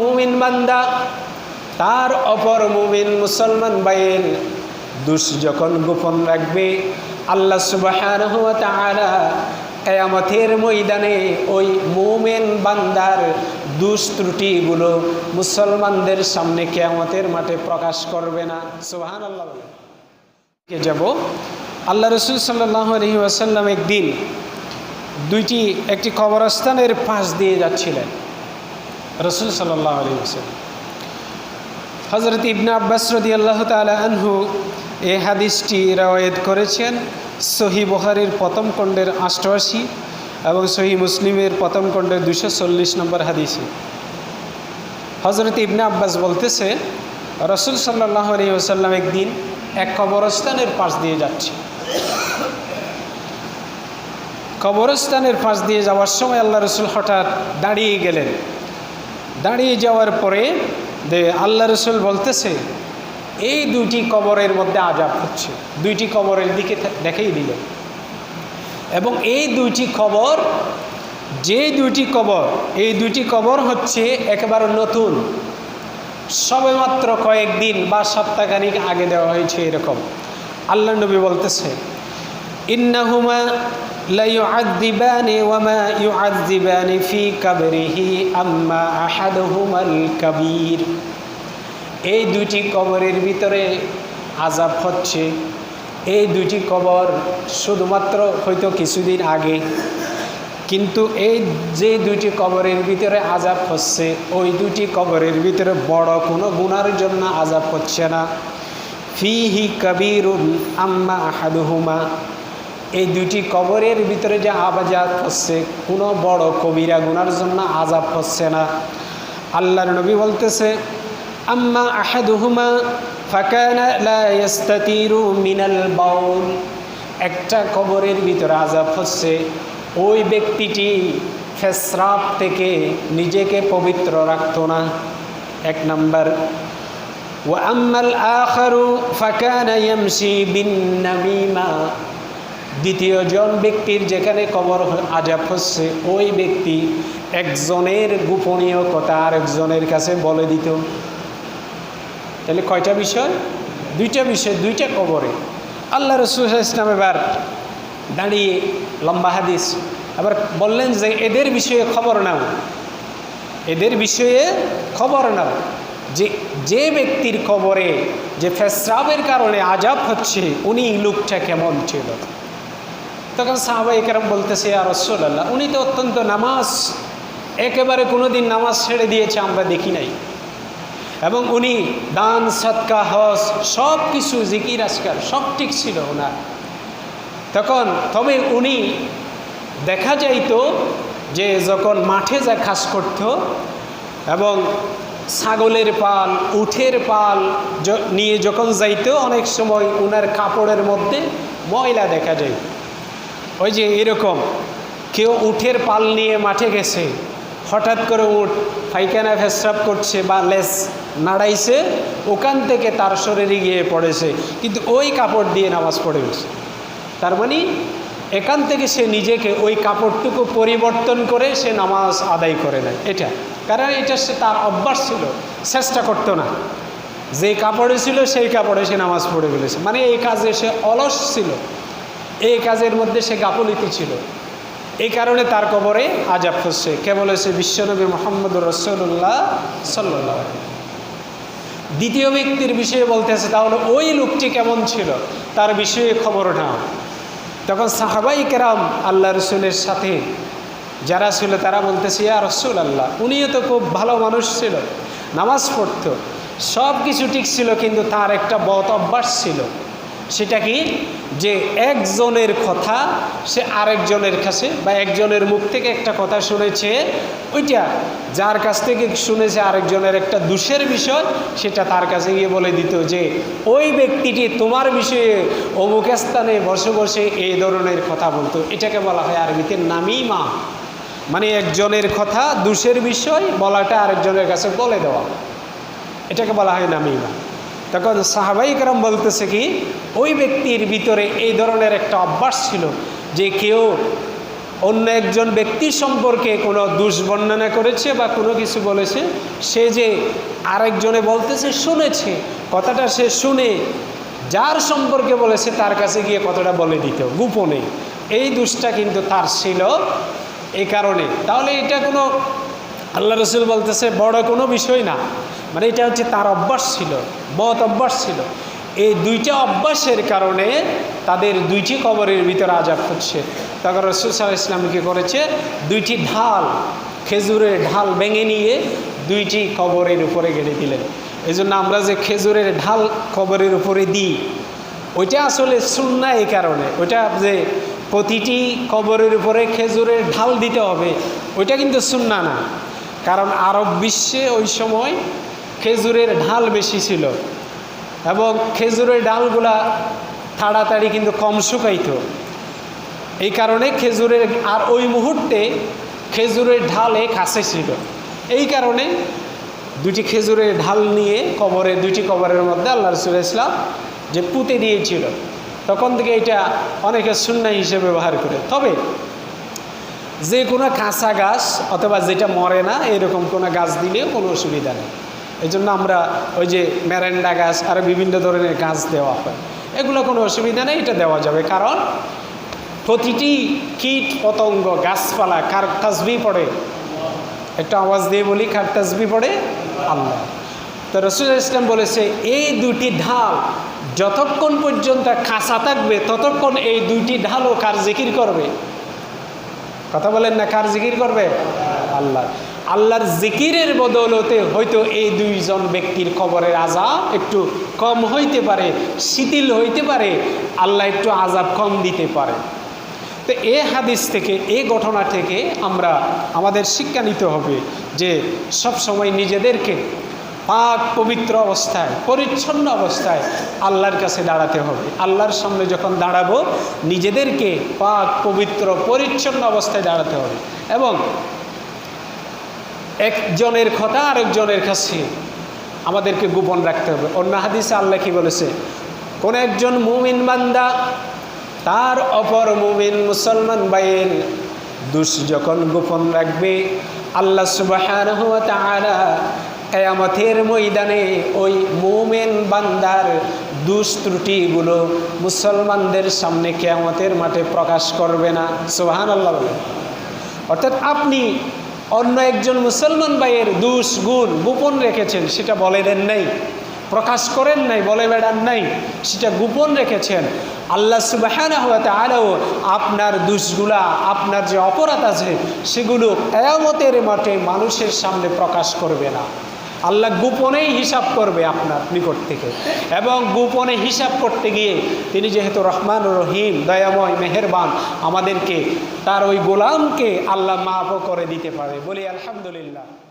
মুমিন বান্দা, তার অপর মুমিন মুসলমান ভাইয়ের দুষ যখন গোপন রাখবে, আল্লাহ তাআলা কেয়ামতের ময়দানে ওই মুমিন বান্দার দুষ ত্রুটিগুলো মুসলমানদের সামনে কেয়ামতের মাঠে প্রকাশ করবে না। সুবহানাল্লাহ কে যাব। আল্লাহ রসুল সাল্লাহ আলহি ওয়াসাল্লাম একদিন দুইটি, একটি কবরস্থানের পাশ দিয়ে যাচ্ছিলেন। রসুল সাল্লাহ আলী ওসাল্লাম হজরত ইবনা আব্বাস রদি আল্লাহ আনহু এ হাদিসটি রাওয়ায়ত করেছেন সহি বহারির প্রথম খণ্ডের অষ্টআশি এবং সহি মুসলিমের প্রথম খণ্ডের দুশো চল্লিশ নম্বর হাদিসে। হজরত ইবনা আব্বাস বলতেছে, রসুল সাল্লাহ আলী ওসাল্লাম একদিন এক কবরস্থানের পাশ দিয়ে যাচ্ছে। কবরস্থানের পাশ দিয়ে যাওয়ার সময় আল্লাহ রসুল হঠাৎ দাঁড়িয়ে গেলেন। দাঁড়িয়ে যাওয়ার পরে আল্লাহ রসুল বলতেছে, এই দুইটি কবরের মধ্যে আজাব হচ্ছে। দুইটি কবরের দিকে দেখেই দিল। এবং এই দুইটি কবর, যে দুইটি কবর, এই দুইটি কবর হচ্ছে একেবারে নতুন। সবেমাত্র কয়েকদিন বা সপ্তাহখানিক আগে দেওয়া হয়েছে এরকম। আল্লাহ নবী বলতেছে, ইন্নাহুমা لا يعذبان وما يعذبان في قبره أما أحدهما الكبير এই দুটি কবরের ভিতরে আজাব হচ্ছে এই দুটি কবর শুধুমাত্র হয়তো কিছুদিন আগে কিন্তু এই যে দুটি কবরের ভিতরে আজাব হচ্ছে ওই দুটি কবরের ভিতরে বড় কোনো গুনার জন্য আজাব হচ্ছে না ফিহি কবিরুন আম্মা আহাদুহুমা এই দুইটি কবরের ভিতরে যে আবাজাত হচ্ছে, কোনো বড় কবিরা গুনার জন্য আজাব হচ্ছে না। আল্লাহর নবী বলতেছে, আম্মা আহাদুহুমা ফাকানা মিনাল বাউল। একটা কবরের ভিতরে আজাব হচ্ছে, ওই ব্যক্তিটি ফেসরাপ থেকে নিজেকে পবিত্র রাখত না। এক নাম্বার ও আম্মাল আখারু ফাকানা ইয়ামশি বিন নামিমা। দ্বিতীয় জন ব্যক্তির যেখানে কবর আজাব হচ্ছে, ওই ব্যক্তি একজনের গোপনীয় কথা আর একজনের কাছে বলে দিত। তাহলে কয়টা বিষয়? দুইটা বিষয়, দুইটা কবরে। আল্লাহ রসুল ইসলাম এবার দাঁড়িয়ে লম্বা হাদিস। আবার বললেন যে, এদের বিষয়ে খবর নাও। এদের বিষয়ে খবর নাও। যে যে ব্যক্তির কবরে যে ফেসরাবের কারণে আজাব হচ্ছে, উনি লোকটা কেমন ছিল? তখন সাহাবাই কেরম বলতেছে আর রসোল্লাহ উনি তো অত্যন্ত নামাজ, একেবারে কোনো দিন নামাজ ছেড়ে দিয়েছে, আমরা দেখি নাই। এবং উনি দান সৎকা হস সব কিছু জিকির আজকাল সব ঠিক ছিল ওনার। তখন তবে উনি দেখা যাইতো যে যখন মাঠে যা খাস করত এবং ছাগলের পাল, উঠের পাল নিয়ে যখন যাইতো, অনেক সময় উনার কাপড়ের মধ্যে ময়লা দেখা যায় ওই যে এরকম, কেউ উঠের পাল নিয়ে মাঠে গেছে, হঠাৎ করে উঠ ফাইখানা ফেসরাপ করছে বা লেস নাড়াইছে, ওখান থেকে তার শরীরে গিয়ে পড়েছে। কিন্তু ওই কাপড় দিয়ে নামাজ পড়ে গেছে। তার মানে এখান থেকে সে নিজেকে ওই কাপড়টুকু পরিবর্তন করে সে নামাজ আদায় করে নেয়। এটা, কারণ এটা সে তার অভ্যাস ছিল, চেষ্টা করতো না। যে কাপড়ে ছিল, সেই কাপড়ে সে নামাজ পড়ে ফেলেছে। মানে এই কাজে সে অলস ছিল। এই কাজের মধ্যে সে গাফলিতি ছিল। এই কারণে তার কবরে আজাব হচ্ছে। কে বলেছে? বিশ্বনবী মোহাম্মদ রসুল্লাহ সাল্লাহ দ্বিতীয় ব্যক্তির বিষয়ে বলতেছে তাহলে ওই লোকটি কেমন ছিল? তার বিষয়ে খবর নাও। তখন সাহাবাই কেরাম আল্লাহ রসুলের সাথে যারা ছিল, তারা বলতেছে, ইয়া রসুল আল্লাহ উনিও তো খুব ভালো মানুষ ছিল। নামাজ পড়তো। সব কিছু ঠিক ছিল, কিন্তু তার একটা বত অভ্যাস ছিল। সেটা কি? যে একজনের কথা সে আরেকজনের কাছে বা একজনের মুখ থেকে একটা কথা শুনেছে, ওইটা যার কাছ থেকে শুনেছে আরেকজনের একটা দুষের বিষয়, সেটা তার কাছে গিয়ে বলে দিত যে, ওই ব্যক্তিটি তোমার বিষয়ে অমুক স্থানে বসে বসে এই ধরনের কথা বলতো। এটাকে বলা হয় আরবিতে নামি মা মানে একজনের কথা দুষের বিষয় বলাটা আরেকজনের কাছে বলে দেওয়া। এটাকে বলা হয় নামিমা। তখন সাহাবাই কারাম বলতেছে কি, ওই ব্যক্তির ভিতরে এই ধরনের একটা অভ্যাস ছিল যে কেউ অন্য একজন ব্যক্তির সম্পর্কে কোনো দুষ্বর্ণনা করেছে বা কোনো কিছু বলেছে, সে যে আরেকজনে বলতেছে, শুনেছে, কথাটা সে শুনে যার সম্পর্কে বলেছে তার কাছে গিয়ে কথাটা বলে দিত, গোপনে। এই দুষ্টা কিন্তু তার ছিল এই কারণে। তাহলে এটা কোনো, আল্লাহ রসুল বলতেছে, বড় কোনো বিষয় না। মানে এটা হচ্ছে তার অভ্যাস ছিল বদ অভ্যাস ছিল। এই দুইটা অভ্যাসের কারণে তাদের দুইটি কবরের ভিতরে আজাব হচ্ছে। তখন রসুল সাল্লাহ ইসলাম কী করেছে? দুইটি ঢাল, খেজুরের ঢাল ভেঙে নিয়ে দুইটি কবরের উপরে গেড়ে দিলেন। এই জন্য আমরা যে খেজুরের ঢাল কবরের উপরে দিই, ওইটা আসলে সুন্না এই কারণে। ওইটা যে প্রতিটি কবরের উপরে খেজুরের ঢাল দিতে হবে, ওইটা কিন্তু সুন্না না। কারণ আরব বিশ্বে ওই সময় খেজুরের ঢাল বেশি ছিল। এবং খেজুরের ডালগুলা তাড়াতাড়ি কিন্তু কম শুকাইত। এই কারণে খেজুরের, আর ওই মুহূর্তে খেজুরের ঢালে কাছে ছিল। এই কারণে দুটি খেজুরের ঢাল নিয়ে কবরে, দুটি কবরের মধ্যে আল্লাহ রসুল ইসলাম যে পুঁতে দিয়েছিল, তখন থেকে এটা অনেকে শূন্য হিসেবে ব্যবহার করে। তবে যে কোনো কাঁচা গাছ অথবা যেটা মরে না, এরকম কোনো গাছ দিলেও কোনো অসুবিধা নেই। এই জন্য আমরা ওই যে ম্যারেন্ডা গাছ আর বিভিন্ন ধরনের গাছ দেওয়া হয়। এগুলো কোনো অসুবিধা নেই, এটা দেওয়া যাবে। কারণ প্রতিটি কীট, পতঙ্গ, গাছপালা, কার তাসবি পড়ে? একটা আওয়াজ দিয়ে বলি, কার তাসবি পড়ে? আল্লাহ। তো রসুল ইসলাম বলেছে, এই দুটি ঢাল যতক্ষণ পর্যন্ত কাঁচা থাকবে, ততক্ষণ এই দুইটি ঢালও কার জিকির করবে? কথা বলেন না, কার জিকির করবে? আল্লাহ। আল্লাহর জিকিরের বদৌলতে হয়তো এই দুইজন ব্যক্তির কবরের আজাব একটু কম হইতে পারে, শিথিল হইতে পারে, আল্লাহ একটু আজাব কম দিতে পারে। তো এ হাদিস থেকে এই ঘটনা থেকে আমরা আমাদের শিক্ষা নিতে হবে যে সব সময় নিজেদেরকে পাক পবিত্র অবস্থায়, পরিচ্ছন্ন অবস্থায় আল্লাহর কাছে দাঁড়াতে হবে। আল্লাহর সামনে যখন দাঁড়াবো, নিজেদেরকে পাক পবিত্র, পরিচ্ছন্ন অবস্থায় দাঁড়াতে হবে। এবং একজনের কথা আরেকজনের কাছে আমাদেরকে গোপন রাখতে হবে। অন্য হাদিসে আল্লাহ কি বলেছে? কোন একজন মুমিন বান্দা, তার অপর মুমিন মুসলমান ভাইয়ের দুষ যখন গোপন রাখবে, আল্লাহ সুবাহ কেয়ামতের ময়দানে ওই মুমেন বান্দার দুষ ত্রুটিগুলো মুসলমানদের সামনে কেয়ামতের মাঠে প্রকাশ করবে না। সুবাহান আল্লাহ অর্থাৎ আপনি অন্য একজন মুসলমান ভাইয়ের দুষ, গুণ, গোপন রেখেছেন, সেটা বলে দেন নাই, প্রকাশ করেন নাই, বলে বেড়ান নাই, সেটা গোপন রেখেছেন। আল্লাহ সুবাহানা হওয়াতে আরও আপনার দুষগুলা, আপনার যে অপরাধ আছে, সেগুলো কেয়ামতের মাঠে মানুষের সামনে প্রকাশ করবে না। আল্লাহ গোপনেই হিসাব করবে আপনার নিকট থেকে। এবং গোপনে হিসাব করতে গিয়ে তিনি যেহেতু রহমান রহিম, দয়াময়, মেহেরবান, আমাদেরকে তার ওই গোলামকে আল্লাহ মাফও করে দিতে পারে। বলি, আলহামদুলিল্লাহ।